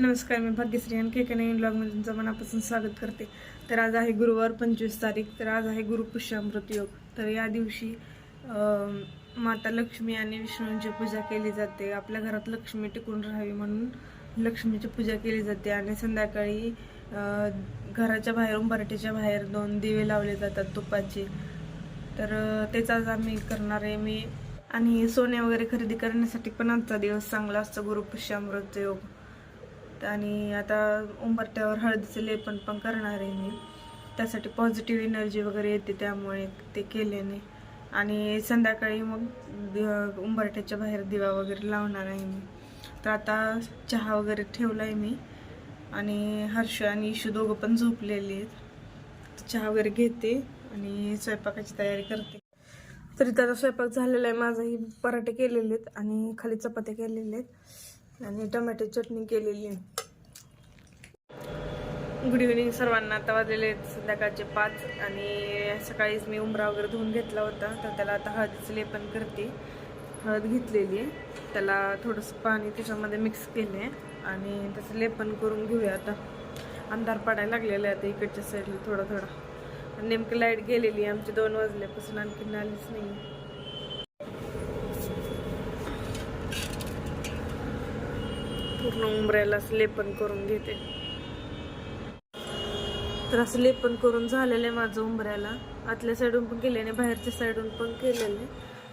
नमस्कार मी भाग्यश्री आणि एका नवीन ब्लॉगमध्ये तुमचं मनापासून स्वागत करते. तर आज आहे गुरुवार पंचवीस तारीख तर आज आहे गुरुपुष्यामृत योग. तर या दिवशी माता लक्ष्मी आणि विष्णूंची पूजा केली जाते. आपल्या घरात लक्ष्मी टिकून राहावी म्हणून लक्ष्मीची पूजा केली जाते आणि संध्याकाळी घराच्या बाहेर उंबरठ्याच्या बाहेर दोन दिवे लावले जातात तुपाचे. तर तेच आज आम्ही करणार आहे. मी आणि सोने वगैरे खरेदी करण्यासाठी पण आजचा दिवस चांगला असतो गुरुपुष्यामृत योग. आणि आता उंबरट्यावर हळदीचं लेपन पण करणार आहे मी. त्यासाठी पॉझिटिव्ह एनर्जी वगैरे येते त्यामुळे ते केल्याने. आणि संध्याकाळी मग उंबरट्याच्या बाहेर दिवा वगैरे लावणार आहे मी. तर आता चहा वगैरे ठेवला आहे मी. आणि हर्ष आणि इशू दोघं पण झोपलेले आहेत. चहा वगैरे घेते आणि स्वयंपाकाची तयारी करते. तरी त्याचा स्वयंपाक झालेला आहे. माझाही पराठे केलेले आहेत आणि खाली चपात्या केलेले आहेत. आणि टोमॅटो चटणी केलेली. आहे गुड इव्हिनिंग सर्वांना. आता वाजलेले आहेत संध्याकाळचे पाच आणि सकाळीच मी उमरा वगैरे धुवून घेतला होता. तर त्याला आता हळदीचं लेपन करते. हळद घेतलेली आहे. त्याला थोडंसं पाणी त्याच्यामध्ये मिक्स केलं आहे आणि त्याचं लेपन करून घेऊया आता. अंधार पडायला लागलेला आहे आता इकडच्या साईडला थोडा थोडा. नेमकी लाइट गेलेली आहे. आमची दोन वाजल्यापासून आणखी आलीच नाही पूर्ण उंबऱ्याला असं लेपन करून घेते. तर असं लेपन करून झालेलं आहे माझं उंबऱ्याला. आतल्या साईडून पण केले आणि बाहेरच्या साईडून पण केलेलं आहे.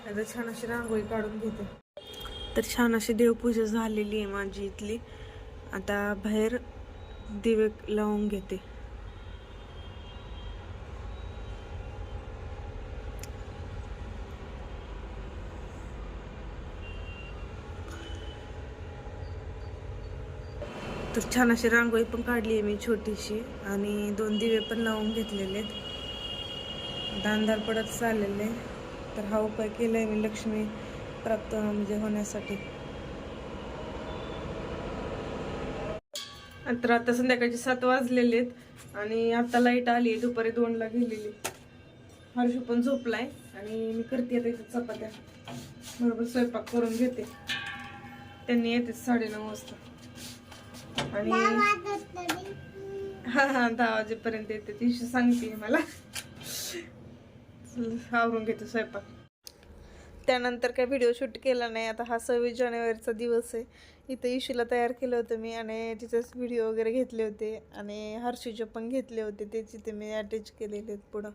आता छान अशी रांगोळी काढून घेते. तर छान अशी देवपूजा झालेली आहे माझी इथली. आता बाहेर दिवे लावून घेते. तर छान अशी रांगोळी पण काढली आहे मी छोटीशी. आणि दोन दिवे पण लावून घेतलेले आहेत. दानदार पडत चाललेले तर हा उपाय केलाय मी लक्ष्मी प्राप्त म्हणजे होण्यासाठी. तर आता संध्याकाळचे सात वाजलेले आहेत. आणि आता लाइट आली आहे दुपारी दोनला गेलेली. हर्षू पण झोपलाय. आणि मी करते आता इथे चपात्या. बरोबर स्वयंपाक करून घेते. त्यांनी येते साडेनऊ वाजता. आणि हा दहा वाजेपर्यंत येते. ती सांगते मला. आवरून घेते स्वयंपाक. त्यानंतर काय व्हिडिओ शूट केला नाही. आता हा सव्वीस जानेवारीचा दिवस आहे. इथं इशूला तयार केलं होतं मी आणि तिथेच व्हिडिओ वगैरे घेतले होते. आणि हर्षीचे पण घेतले होते. ते तिथे मी अटॅच केलेले आहेत पुढं.